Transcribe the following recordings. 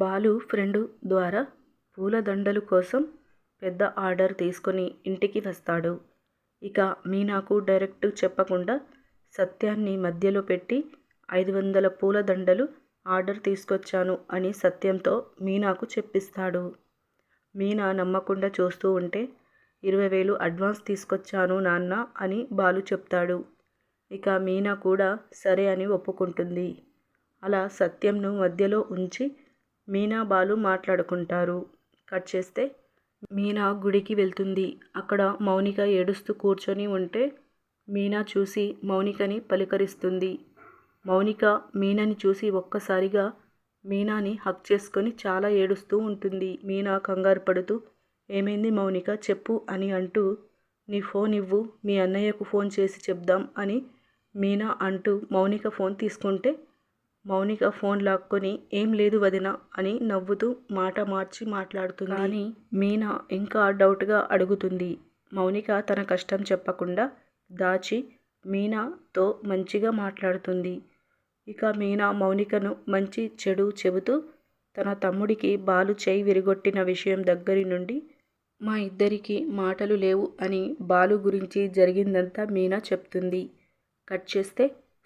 Balu friend ద్వారా పూలదండలు కోసం పెద్ద ఆర్డర్ తీసుకొని ఇంటికి వస్తాడు. ఇక మీనాకు డైరెక్ట్ చెప్పకుండా సత్యాన్ని మధ్యలో పెట్టి ఐదు వందల పూలదండలు ఆర్డర్ తీసుకొచ్చాను అని సత్యంతో మీనాకు చెప్పిస్తాడు. మీనా నమ్మకుండా చూస్తూ ఉంటే ఇరవై వేలు అడ్వాన్స్ తీసుకొచ్చాను నాన్న అని బాలు చెప్తాడు. ఇక మీనా కూడా సరే అని ఒప్పుకుంటుంది. అలా సత్యంను మధ్యలో ఉంచి మీనా బాలు మాట్లాడుకుంటారు. కట్ చేస్తే మీనా గుడికి వెళ్తుంది. అక్కడ మౌనిక ఏడుస్తూ కూర్చొని ఉంటే మీనా చూసి మౌనికని పలికరిస్తుంది. మౌనిక మీనాని చూసి ఒక్కసారిగా మీనాని హక్ చేసుకొని చాలా ఏడుస్తూ ఉంటుంది. మీనా కంగారు పడుతూ ఏమైంది మౌనిక? చెప్పు అని అంటూ నీ ఫోన్ ఇవ్వు మీ అన్నయ్యకు ఫోన్ చేసి చెప్దాం అని మీనా అంటూ మౌనిక ఫోన్ తీసుకుంటే మౌనిక ఫోన్ లాక్కొని ఏం లేదు వదిన అని నవ్వుతూ మాట మార్చి మాట్లాడుతుంది. కానీ మీనా ఇంకా డౌట్గా అడుగుతుంది. మౌనిక తన కష్టం చెప్పకుండా దాచి మీనాతో మంచిగా మాట్లాడుతుంది. ఇక మీనా మౌనికను మంచి చెడు చెబుతూ తన తమ్ముడికి బాలు చేయి విరగొట్టిన విషయం దగ్గరి నుండి మా ఇద్దరికి మాటలు లేవు అని బాలు గురించి జరిగిందంతా మీనా చెప్తుంది. కట్ చేస్తే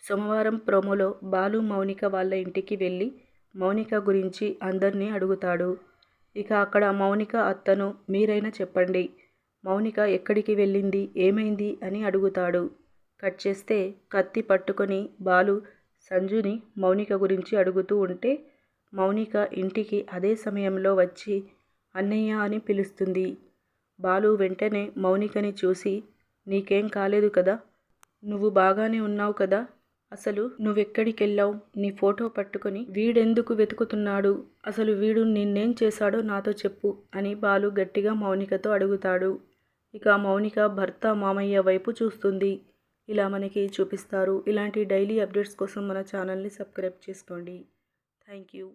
సోమవారం ప్రోమోలో బాలు మౌనిక వాళ్ళ ఇంటికి వెళ్ళి మౌనిక గురించి అందరినీ అడుగుతాడు. ఇక అక్కడ మౌనిక అత్తను మీరైనా చెప్పండి. మౌనిక ఎక్కడికి వెళ్ళింది? ఏమైంది? అని అడుగుతాడు. కట్ చేస్తే కత్తి పట్టుకొని బాలు సంజుని మౌనిక గురించి అడుగుతూ ఉంటే మౌనిక ఇంటికి అదే సమయంలో వచ్చి అన్నయ్య అని పిలుస్తుంది. బాలు వెంటనే మౌనికని చూసి నీకేం కాలేదు కదా? నువ్వు బాగానే ఉన్నావు కదా? అసలు నువ్వెక్కడికెళ్ళావు? నీ ఫోటో పట్టుకొని వీడెందుకు వెతుకుతున్నాడు? అసలు వీడు నిన్నేం చేశాడో నాతో చెప్పు అని బాలు గట్టిగా మౌనికతో అడుగుతాడు. ఇక మౌనిక భర్త మామయ్య వైపు చూస్తుంది. ఇలా మనకి చూపిస్తారు. ఇలాంటి డైలీ అప్డేట్స్ కోసం మన ఛానల్ని సబ్స్క్రైబ్ చేసుకోండి. Thank you.